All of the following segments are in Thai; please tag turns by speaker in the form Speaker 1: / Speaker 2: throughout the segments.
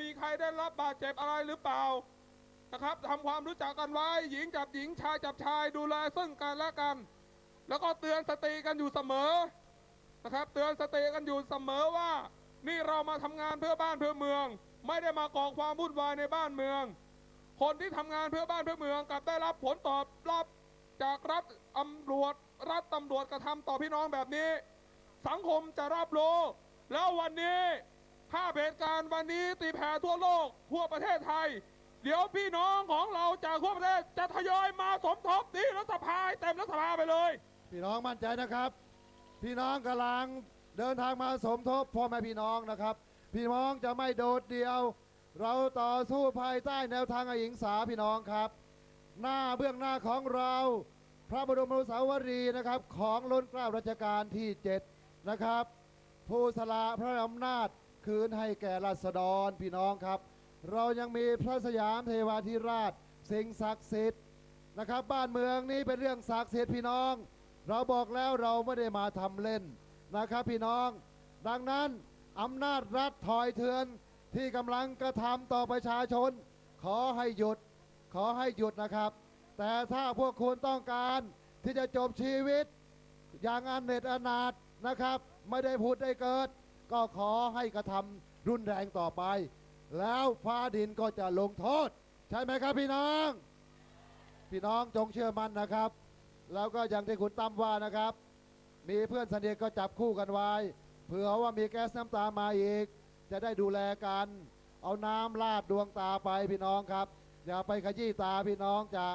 Speaker 1: มีใครได้รับบาดเจ็บอะไรหรือเปล่านะครับทำความรู้จักกันไว้ หญิงจับหญิงชายจับชายดูแลซึ่งกันและกัน แล้วก็เตือนสติกันอยู่เสมอนะครับ เตือนสติกันอยู่เสมอว่า นี่เรามาทำงานเพื่อบ้านเพื่อเมือง ไม่ได้มาก่อความวุ่นวายในบ้านเมือง คนที่ทำงานเพื่อบ้านเพื่อเมืองกลับได้รับผลตอบรับจากรัฐตำรวจรัฐตำรวจกระทำต่อพี่น้องแบบนี้ สังคมจะรับรู้แล้ววันนี้ ภาพเหตุการณ์วันนี้ตีแผ่ทั่วโลกทั่วประเทศไทย เดี๋ยวพี่น้องของเราจากทั่วประเทศจะทยอยมาสมทบที่รัฐสภาเต็มรัฐสภาไปเลย
Speaker 2: พี่น้องมั่นใจนะครับ พี่น้องกำลังเดินทางมาสมทบพ่อแม่พี่น้องนะครับ พี่น้องจะไม่โดดเดียว เราต่อสู้ภายใต้แนวทางอหิงสาพี่น้องครับ หน้าเบื้องหน้าของเรา พระบรมสาวรีนะครับของล้นเกล้ารัชกาลที่ 7 นะครับ ผู้สละพระอำนาจ คืนให้แก่ราษฎรพี่น้องครับ เรายังมีพระสยามเทวาธิราช สิ่งศักดิ์สิทธิ์นะครับ บ้านเมืองนี้เป็นเรื่องศักดิ์สิทธิ์พี่น้อง เราบอกแล้วเราไม่ได้มาทำเล่นนะครับพี่น้อง ดังนั้นอำนาจรัฐถอยเถือนที่กำลังกระทำต่อประชาชน ขอให้หยุดขอให้หยุดนะครับ แต่ถ้าพวกคุณต้องการที่จะจบชีวิตอย่างอันเนจอนาถนะครับ ไม่ได้พูดได้เกิด ก็ขอให้กระทำรุนแรงต่อไป แล้วฟ้าดินก็จะลงโทษ ใช่ไหมครับพี่น้อง พี่น้องจงเชื่อมั่นนะครับ แล้วก็อย่างที่คุณตั้มว่านะครับ มีเพื่อนสนิทก็จับคู่กันไว้เผื่อว่ามีแก๊สน้ำตามาอีก จะได้ดูแลกัน เอาน้ำลาดดวงตาไปพี่น้องครับ อย่าไปขยี้ตาพี่น้องจะ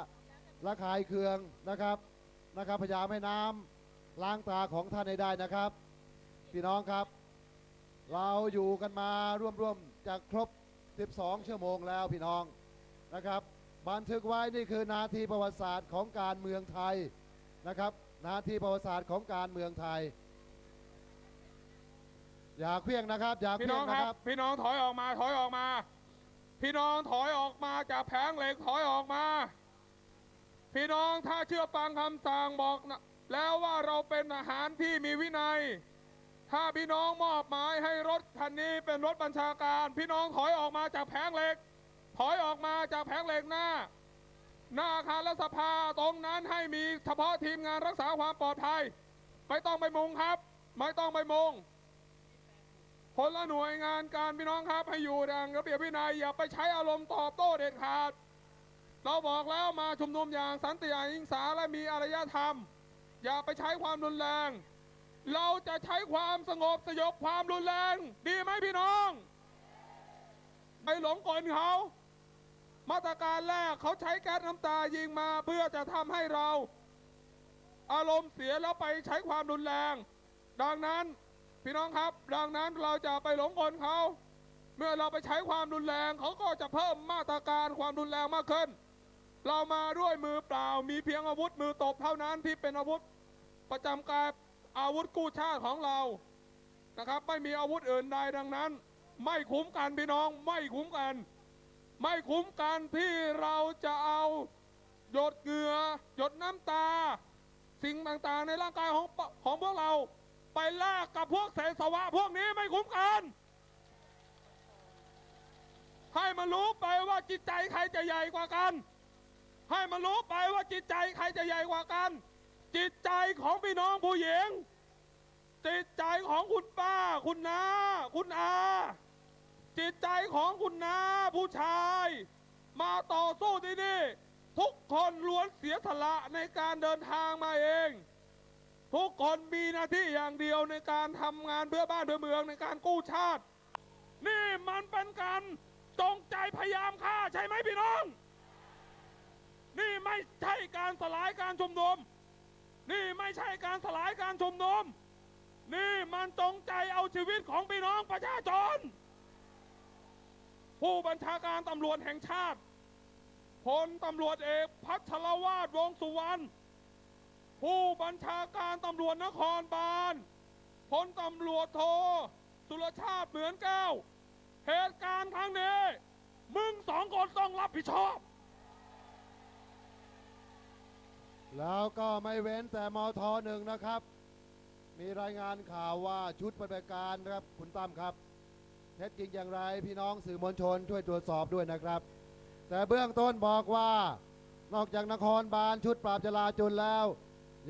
Speaker 2: ระคายเคืองนะครับนะครับพยายามให้น้ำล้างตาของท่านให้ได้นะครับ พี่น้องครับ เราอยู่กันมาร่วมๆจะครบ 12 ชั่วโมงแล้วพี่น้องนะครับ บันทึกไว้นี่คือนาทีประวัติศาสตร์ของการเมืองไทยนะครับ นาทีประวัติศาสตร์ของการเมืองไทย อย่าเคลี้ยงนะครับ อย่าเค
Speaker 1: พี่
Speaker 2: ลี้
Speaker 1: น้
Speaker 2: ย
Speaker 1: อง
Speaker 2: ง
Speaker 1: ค
Speaker 2: นะ
Speaker 1: รับ
Speaker 2: ครับ
Speaker 1: พี่น้องถอยออกมาถอยออกมา พี่น้องถอยออกมาจากแผงเหล็กถอยออกมา พี่น้องถ้าเชื่อฟังคำสั่งบอกนะแล้วว่าเราเป็นอาหารที่มีวินัย ถ้าพี่น้องมอบหมายให้รถคันนี้เป็นรถบัญชาการ พี่น้องถอยออกมาจากแผงเหล็ก ถอยออกมาจากแผงเหล็กหน้า หน้าอาคารรัฐสภาตรงนั้นให้มีเฉพาะทีมงานรักษาความปลอดภัย ไม่ต้องไปมุงครับ ไม่ต้องไปมุงคนละหน่วยงานการพี่น้องครับให้อยู่ดังระเบียบวินัยอย่าไปใช้อารมณ์ตอบโต้เด็ดขาด เราบอกแล้วมาชุมนุมอย่างสันติอหิงสาและมีอารยธรรม อย่าไปใช้ความรุนแรง เราจะใช้ความสงบสยบความรุนแรง ดีไหมพี่น้องไปหลงกลเขา มาตรการแรกเขาใช้แก๊สน้ำตายิงมาเพื่อจะทำให้เรา อารมณ์เสียแล้วไปใช้ความรุนแรง ดังนั้นพี่น้องครับ ดังนั้นเราจะไปหลงกลเขา เมื่อเราไปใช้ความรุนแรงเขาก็จะเพิ่มมาตรการความรุนแรงมากขึ้น เรามาด้วยมือเปล่ามีเพียงอาวุธมือตบเท่านั้นที่เป็นอาวุธประจำกาย อาวุธกู้ชาติของเรานะครับ ไม่มีอาวุธอื่นใดดังนั้น ไม่คุ้มกันพี่น้อง ไม่คุ้มกัน ไม่คุ้มกันที่เราจะเอาหยดเหงื่อหยดน้ำตา สิ่งต่างๆในร่างกายของของพวกเรา ไปแลกกับพวกเสสวะพวกนี้ไม่คุ้มกันให้มันรู้ไปว่าจิตใจใครจะใหญ่กว่ากัน ให้มันรู้ไปว่าจิตใจใครจะใหญ่กว่ากัน จิตใจของพี่น้องผู้หญิง จิตใจของคุณป้า คุณน้า คุณอา จิตใจของคุณน้าผู้ชาย มาต่อสู้ที่นี่ ทุกคนล้วนเสียสละในการเดินทางมาเอง ทุกคนมีหน้าที่อย่างเดียวในการทำงานเพื่อบ้านเพื่อเมืองในการกู้ชาติ นี่มันเป็นการจงใจพยายามฆ่าใช่ไหมพี่น้อง นี่ไม่ใช่การสลายการชุมนุม นี่ไม่ใช่การสลายการชุมนุม นี่มันจงใจเอาชีวิตของพี่น้องประชาชน ผู้บัญชาการตำรวจแห่งชาติพลตำรวจเอกพัชรวาดวงสุวรรณผู้บัญชาการตำรวจนครบาลพลตำรวจโทสุรชาติเหมือนแก้ว เหตุการณ์ครั้งนี้ มึงสองคนต้องรับผิดชอบ
Speaker 2: แล้วก็ไม่เว้นแต่มทหนึ่งนะครับ มีรายงานข่าวว่าชุดปฏิบัติการนะครับคุณตั้มครับเท็จจริงอย่างไรพี่น้องสื่อมวลชนช่วยตรวจสอบด้วยนะครับ แต่เบื้องต้นบอกว่า นอกจากนครบาลชุดปราบจลาจลแล้ว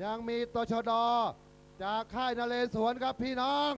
Speaker 2: ยังมีตชด จากค่ายนเรศวรครับพี่น้อง